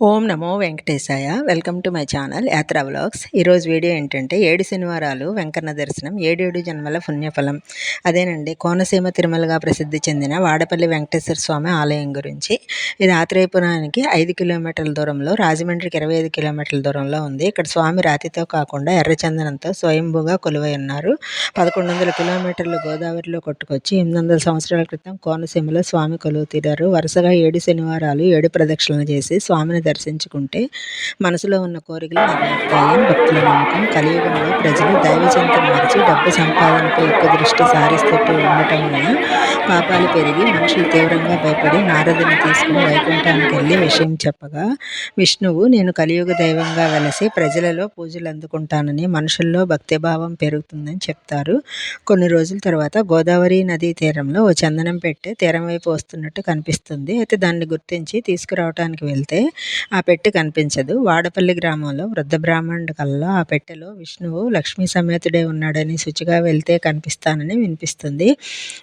ఓం నమో వెంకటేశాయ. Welcome to my channel Yatra vlogs. ఈరోజు video ఏంటంటే ఏడు శనివారాలు వెంకన్న దర్శనం ఏడేడు జన్మల పుణ్యఫలం. అదేనండి కోనసీమ తిరుమలగా ప్రసిద్ధి చెందిన వాడపల్లి వెంకటేశ్వర స్వామి ఆలయం గురించి. ఇది ఆత్రేయపురానికి ఐదు కిలోమీటర్ల దూరంలో రాజమండ్రికి ఇరవై ఐదు కిలోమీటర్ల దూరంలో ఉంది. ఇక్కడ స్వామి రాతితో కాకుండా ఎర్రచందనంతో స్వయంభూగా కొలువై ఉన్నారు. పదకొండు వందల కిలోమీటర్లు గోదావరిలో కొట్టుకొచ్చి ఎనిమిది వందల సంవత్సరాల క్రితం కోనసీమలో స్వామి కొలువు తీరారు. వరుసగా ఏడు శనివారాలు ఏడు ప్రదక్షిణలు చేసి స్వామిని దర్శించుకుంటే మనసులో ఉన్న కోరికలు నెరవేరుతాయని భక్తుల నమ్మకం. కలియుగంలో ప్రజలు దైవచింత మార్చి డబ్బు సంపాదనపై ఎక్కువ దృష్టి సారిస్తూ ఉండటం వలన పాపాలు పెరిగి మనుషులు తీవ్రంగా భయపడి నారదుని తీసుకుని వైకుంఠానికి వెళ్ళి విషయం చెప్పగా విష్ణువు నేను కలియుగ దైవంగా వెలసి ప్రజలలో పూజలు అందుకుంటానని మనుషుల్లో భక్తిభావం పెరుగుతుందని చెప్తారు. కొన్ని రోజుల తర్వాత గోదావరి నదీ తీరంలో ఓ చందనం పెట్టి తీరం వైపు వస్తున్నట్టు కనిపిస్తుంది. అయితే దాన్ని గుర్తించి తీసుకురావడానికి వెళ్తే ఆ పెట్టె కనిపించదు. వాడపల్లి గ్రామంలో వృద్ధ బ్రాహ్మణుడి కల్లో ఆ పెట్టెలో విష్ణువు లక్ష్మీ సమేతుడే ఉన్నాడని శుచిగా వెళ్తే కనిపిస్తానని వినిపిస్తుంది.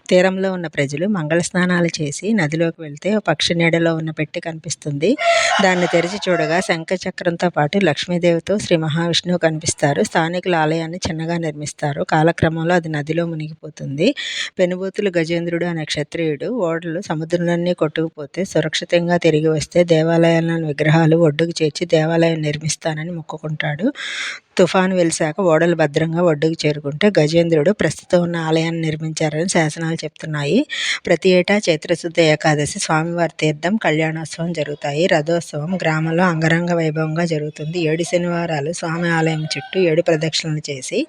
తీరంలో ఉన్న ప్రజలు మంగళ స్నానాలు చేసి నదిలోకి వెళ్తే పక్షి నీడలో ఉన్న పెట్టె కనిపిస్తుంది. దాన్ని తెరిచి చూడగా శంఖ చక్రంతో పాటు లక్ష్మీదేవితో శ్రీ మహావిష్ణువు కనిపిస్తారు. స్థానికుల ఆలయాన్ని చిన్నగా నిర్మిస్తారు. కాలక్రమంలో అది నదిలో మునిగిపోతుంది. పెనుబూతులు గజేంద్రుడు అనే క్షత్రియుడు ఓడలు సముద్రంలోనే కొట్టుకుపోతే సురక్షితంగా తిరిగి వస్తే దేవాలయాలను విగ్రహాలు ఒడ్డుకు చేర్చి దేవాలయం నిర్మిస్తానని మొక్కుకుంటాడు. తుఫాను వెలిశాక ఓడలు భద్రంగా ఒడ్డుకు చేరుకుంటే గజేంద్రుడు ప్రస్తుతం ఉన్న ఆలయాన్ని నిర్మించారని శాసనాలు చెప్తున్నాయి. ప్రతి ఏటా చైత్రశుద్ధ ఏకాదశి స్వామివారి తీర్థం కళ్యాణోత్సవం జరుగుతాయి. రథోత్సవం గ్రామంలో అంగరంగ వైభవంగా జరుగుతుంది. ఏడు శనివారాలు స్వామి ఆలయం చుట్టూ ఏడు ప్రదక్షిణలు చేసి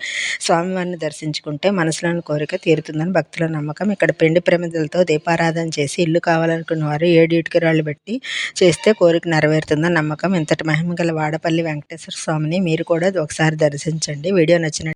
స్వామివారిని దర్శించుకుంటే మనసులోని కోరిక తీరుతుందని భక్తుల నమ్మకం. ఇక్కడ పిండి ప్రమిదలతో దీపారాధన చేసి ఇల్లు కావాలనుకున్న వారు ఏడు ఇటుకరాళ్ళు పెట్టి చేస్తే కోరిక నెరవేరుతుందని నమ్మకం. ఇంతటి మహిమ గల వాడపల్లి వెంకటేశ్వర స్వామిని మీరు కూడా ఒకసారి దర్శించండి. వీడియో నచ్చిన